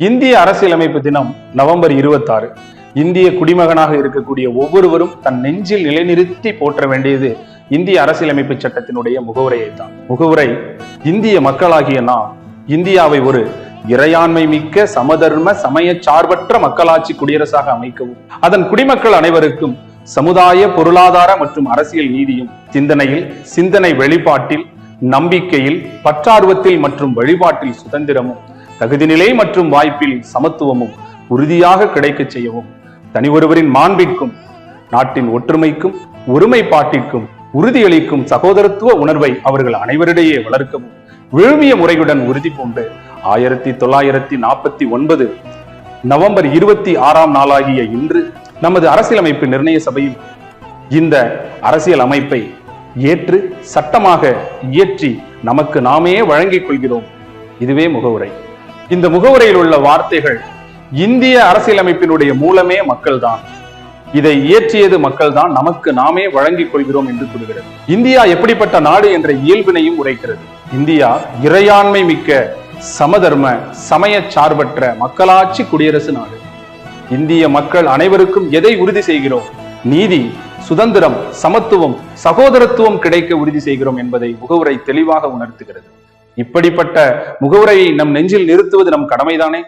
இந்திய அரசியலமைப்பு தினம் நவம்பர் இருபத்தாறு. இந்திய குடிமகனாக இருக்கக்கூடிய ஒவ்வொருவரும் தன் நெஞ்சில் நிலைநிறுத்தி போற்ற வேண்டியது இந்திய அரசியலமைப்பு சட்டத்தினுடைய முகவுரையை தான் முகவுரை இந்திய மக்களாகிய நாம் இந்தியாவை ஒரு இறையாண்மை மிக்க சமதர்ம சமய சார்பற்ற மக்களாட்சி குடியரசாக அமைக்கவும் அதன் குடிமக்கள் அனைவருக்கும் சமுதாய பொருளாதார மற்றும் அரசியல் நீதியும் சிந்தனையில் சிந்தனை வெளிப்பாட்டில் நம்பிக்கையில் பற்றார்வத்தில் மற்றும் வழிபாட்டில் சுதந்திரமும் தகுதிநிலை மற்றும் வாய்ப்பில் சமத்துவமும் உறுதியாக கிடைக்கச் செய்யவும். தனி ஒருவரின் மாண்பிற்கும் நாட்டின் ஒற்றுமைக்கும் ஒருமைப்பாட்டிற்கும் உறுதியளிக்கும் சகோதரத்துவ உணர்வை அவர்கள் அனைவரிடையே வளர்க்கவும் விழுமிய முறையுடன் உறுதி பூண்டு ஆயிரத்தி தொள்ளாயிரத்தி நாற்பத்தி ஒன்பது நவம்பர் இருபத்தி ஆறாம் நாளாகிய இன்று நமது அரசியலமைப்பு நிர்ணய சபையில் இந்த அரசியல் அமைப்பை ஏற்று சட்டமாக இயற்றி நமக்கு நாமே வழங்கிக் கொள்கிறோம். இதுவே முகவுரை. இந்த முகவுரையில் உள்ள வார்த்தைகள் இந்திய அரசியலமைப்பினுடைய மூலமே மக்கள்தான். இதை இயற்றியது மக்கள்தான் நமக்கு நாமே வழங்கிக் கொள்கிறோம் என்று கூறுகிறது. இந்தியா எப்படிப்பட்ட நாடு என்ற இயல்பினையும் உரைக்கிறது. இந்தியா இறையாண்மை மிக்க சமதர்ம சமய சார்பற்ற மக்களாட்சி குடியரசு நாடு. இந்திய மக்கள் அனைவருக்கும் எதை உறுதி செய்கிறோம்? நீதி சுதந்திரம் சமத்துவம் சகோதரத்துவம் கிடைக்க உறுதி செய்கிறோம் என்பதை முகவுரை தெளிவாக உணர்த்துகிறது. இப்படிப்பட்ட முகவுரையை நம் நெஞ்சில் நிறுத்துவது நம் கடமைதானே?